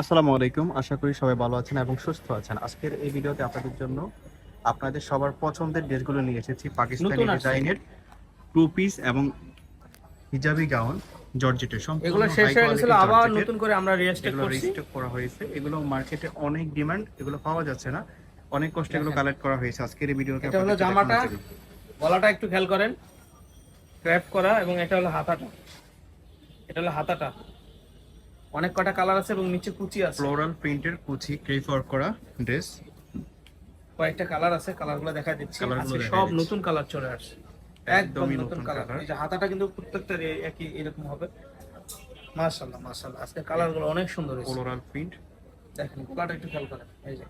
আসসালামু আলাইকুম। আশা করি সবাই ভালো আছেন এবং সুস্থ আছেন। আজকের এই ভিডিওতে আপনাদের জন্য আপনাদের সবার পছন্দের ড্রেসগুলো নিয়ে এসেছি পাকিস্তানি। ডিজাইনের টু পিস এবং হিজাবি গাউন জর্জেটের সম্পূর্ণ এগুলো শেষ হয়ে গেছিল আবার নতুন করে আমরা রিস্টক করছি। রিস্টক করা হয়েছে। এগুলো মার্কেটে অনেক ডিমান্ড এগুলো পাওয়া যাচ্ছে না। অনেক কষ্টে এগুলো কালেক্ট করা হয়েছে। আজকের এই ভিডিওতে এটা হলো জামাটা। গলাটা একটু খেয়াল করেন। ক্র্যাপ করা এবং এটা হলো হাতাটা। এটা হলো হাতাটা। অনেক কটা কালার আছে এবং নিচে কুচি আছে। ফ্লোরাল প্রিন্টের কুচি ক্রেপ ওয়ার্ক করা ড্রেস কয়েকটা কালার আছে কালারগুলো দেখা দিচ্ছি। আজকে সব নতুন কালার চলে আসছে। একদম একদমই নতুন কালার এই যে হাতাটা কিন্তু প্রত্যেকটা একই এরকম হবে। মাশাআল্লাহ মাশাআল্লাহ। আজকে কালারগুলো অনেক সুন্দর হয়েছে। ফ্লোরাল প্রিন্ট দেখেন গলাটা একটু খেয়াল করেন। এই যে।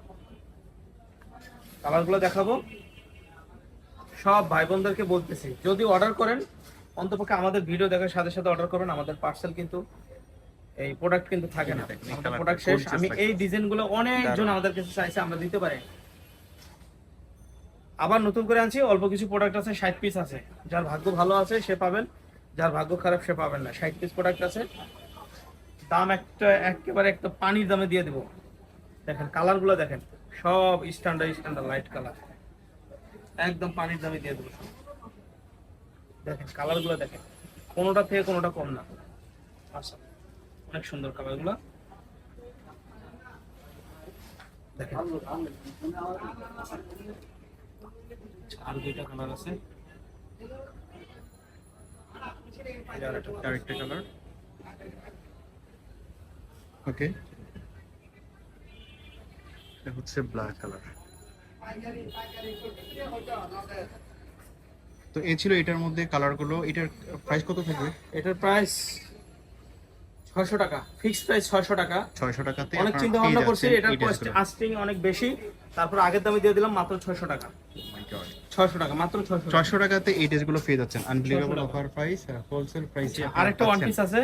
কালারগুলো দেখাবো। সব ভাই বোনদেরকে বলতেছি যদি অর্ডার করেন অন্তপক্ষে আমাদের ভিডিও দেখার সাথে সাথে অর্ডার করবেন আমাদের পার্সেল কিন্তু এই প্রোডাক্ট কিন্তু থাকে না। প্রোডাক্ট শেষ। আমি। এই ডিজাইনগুলো অনেকজন আমাদের কাছে চাইছে আমরা দিতে পারি। আবার নতুন করে আনছি অল্প কিছু প্রোডাক্ট আছে ষাট পিস আছে। যার ভাগ্য ভালো আছে সে পাবেন। যার ভাগ্য খারাপ সে পাবেন না। ষাট পিস প্রোডাক্ট আছে। দাম একটা একেবারে একটা পানির দামে দিয়ে দেবো। দেখেন কালারগুলো দেখেন। সব স্ট্যান্ডার্ড স্ট্যান্ডার্ড লাইট কালার একদম পানির দামে দিয়ে দেবো। দেখেন কালারগুলো দেখেন। কোনোটা থেকে কোনোটা কম না। আচ্ছা। অনেক সুন্দর কালারগুলো দেখেন। আর দুইটা কালার আছে। আরেকটা কালার ওকে এটা হচ্ছে ব্ল্যাক কালার তো এই ছিল এটার মধ্যে কালারগুলো এটার প্রাইস কত থাকবে? এটার প্রাইস ছয়শো টাকা ফিক্সড প্রাইস ছয়শো টাকা। ছয়শো টাকাতে অনেক চিন্তা ভাবনা করছি এটার dressগুলো। আস্টিং অনেক বেশি তারপর আগের দামে দিয়ে দিলাম মাত্র ছয়শো টাকা। Oh। ছয়শো টাকা মাত্র ছয়শো ছয়শো টাকাতে এই ড্রেসগুলো পেয়ে যাচ্ছেন। আনবিলিভেবল অফার প্রাইস হোলসেল প্রাইসে আরেকটা ওয়ান পিস আছে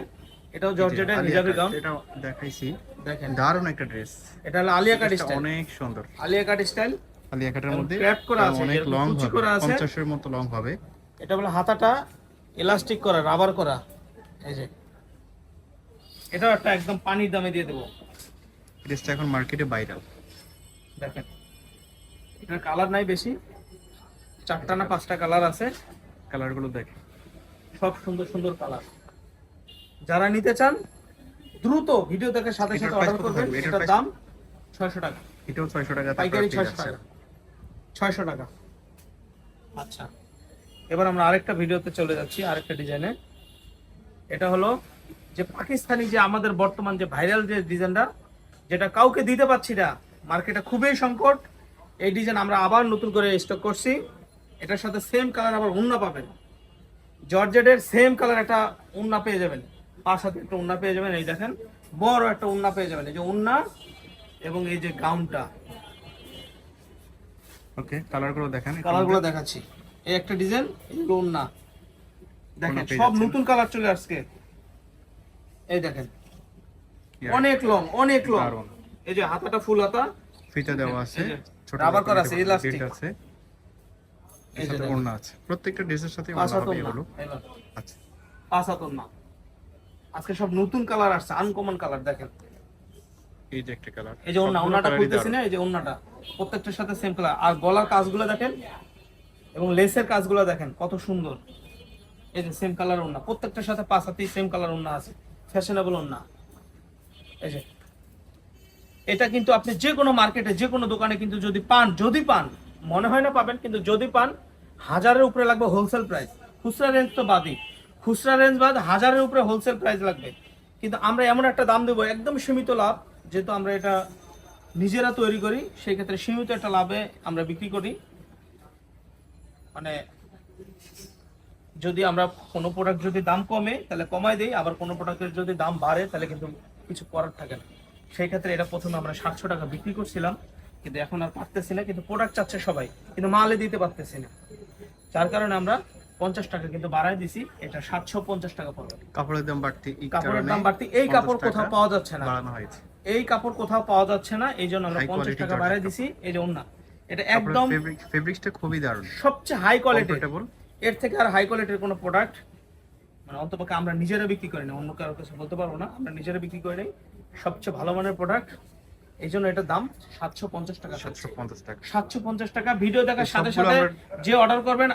এটাও জর্জেটের নিজাবি গাউন এটা দেখাইছি। দেখেন। দারুণ একটা ড্রেস এটা হলো আলিয়া কাট স্টাইল অনেক সুন্দর। আলিয়া কাট স্টাইল আলিয়া কাটের মধ্যে wrap করা আছে, অনেক লং হবে মতো লং হবে। এটা হলো হাতাটা এলাস্টিক করা রাবার করা। এই যে এটাও একটা একদম পানির দামে দিয়ে দেবো। ড্রেসটা এখন মার্কেটে ভাইরাল দেখেন এটার কালার নাই বেশি। চারটা না পাঁচটা কালার আছে। কালারগুলো দেখে। সব সুন্দর সুন্দর কালার যারা নিতে চান দ্রুত ভিডিও দেখার সাথে সাথে অর্ডার করবেন। এটার দাম ছয়শো টাকা। এটাও ছয়শো টাকা পাইকারি ছয়শো টাকা। ছয়শো টাকা। আচ্ছা। এবার আমরা আরেকটা ভিডিওতে চলে যাচ্ছি আরেকটা ডিজাইনে এটা হলো যে পাকিস্তানি যে আমাদের বর্তমান যে ভাইরাল যে ডিজাইনটা যেটা কাউকে দিতে পারছি না মার্কেটে খুবই সংকট। এই ডিজাইন আমরা আবার নতুন করে স্টক করছি। এটার সাথে সেম কালার আবার উন্না পাবেন। জর্জেটের সেম কালার একটা উন্না পেয়ে যাবেন। পাঁচ হাতে একটা উন্না পেয়ে যাবেন এই দেখেন। বড় একটা উন্না পেয়ে যাবেন। এই যে উন্না এবং এই যে গাউনটা ওকে কালারগুলো দেখেন। কালারগুলো দেখাচ্ছি। এই একটা ডিজাইন এগুলো না দেখেন সব নতুন কালার চলে আসছে। এই দেখেন। অনেক লং অনেক লং। এই যে হাতাটা ফুল হাতা। ফিতা দেওয়া আছে ছোট করা আছে, bead আছে। এর সাথে ওড়না আছে। প্রত্যেকটা ড্রেসের সাথে ওড়না হাত হবে এগুলো। আচ্ছা। পাঁচ হাত ওড়না। আজকে সব নতুন কালার আসছে আনকমন কালার দেখেন। এই যে একটা কালার এই যে ওন্না ওন্নাটা খুলতেছি না এই যে ওন্নাটা প্রত্যেকটার সাথে সেম কালার আর গলার কাজগুলো দেখেন এবং লেসের কাজগুলো দেখেন কত সুন্দর। এই যে সেম কালার ওন্না প্রত্যেকটার সাথে পাঁচ হাতেই সেম কালার ওন্না আছে। ফ্যাশনেবল ওন্না এই যে, এটা কিন্তু আপনি যে কোনো মার্কেটে, যে কোনো দোকানে কিন্তু যদি পান যদি পান, মনে হয় না পাবেন, কিন্তু যদি পান, হাজারের উপরে লাগবে হোলসেল প্রাইস খুচরা রেঞ্জ তো বাদই। খুচরা রেঞ্জ বাদ, হাজারের উপরে হোলসেল প্রাইস লাগবে। কিন্তু আমরা এমন একটা দাম দেবো, একদম সীমিত লাভ, যেহেতু আমরা এটা নিজেরা তৈরি করি সেই ক্ষেত্রে সীমিত একটা লাভে আমরা বিক্রি করি। মানে যদি আমরা কোনো প্রোডাক্ট যদি দাম কমে তাহলে কমাই দিই আবার কোনো প্রোডাক্টের যদি দাম বাড়ে তাহলে কিন্তু কিছু করার থাকে না। সেই ক্ষেত্রে এটা প্রথমে আমরা সাতশো টাকা বিক্রি করছিলাম কিন্তু এখন আর পারতেছি না কিন্তু প্রোডাক্ট চাচ্ছে সবাই কিন্তু মালে দিতে পারতেছি না। যার কারণে আমরা পঞ্চাশ টাকা কিন্তু বাড়ায় দিছি এটা সাতশো পঞ্চাশ টাকা পড়বে। কাপড়ের দাম বাড়তি এই কাপড়ের দাম বাড়তি এই কাপড় কোথাও পাওয়া যাচ্ছে না। এই কাপড় কোথাও পাওয়া যাচ্ছে না এই জন্য আমরা পঞ্চাশ টাকা বাড়ায় দিছি এই যে অন্য এটা একদম ফেব্রিক্সটা খুবই দারুণ। সবচেয়ে হাই কমফোর্টেবল এর থেকে আর হাই কোয়ালিটির কোনো প্রোডাক্ট মানে অন্তপক্ষে আমরা নিজেরা বিক্রি করি না অন্য কারোর কাছে বলতে পারব না আমরা নিজেরা বিক্রি করি নাই। সবচেয়ে ভালো মানের প্রোডাক্ট এই জন্য এটার দাম সাতশো পঞ্চাশ টাকা সাতশো পঞ্চাশ টাকা। সাতশো পঞ্চাশ টাকা ভিডিও দেখার সাথে সাথে যে অর্ডার করবেন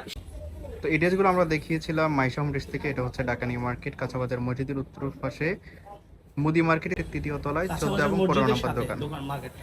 তো এই ড্রেসগুলো আমরা দেখিয়েছিলাম মাইশাম ড্রেস থেকে এটা হচ্ছে ঢাকা নিউ মার্কেট কাঁচাবাজার মসজিদের উত্তর পাশে। মুদি মার্কেটের তৃতীয় তলায় চোদ্দ এবং পনেরো নম্বর দোকান। দোকান মার্কেট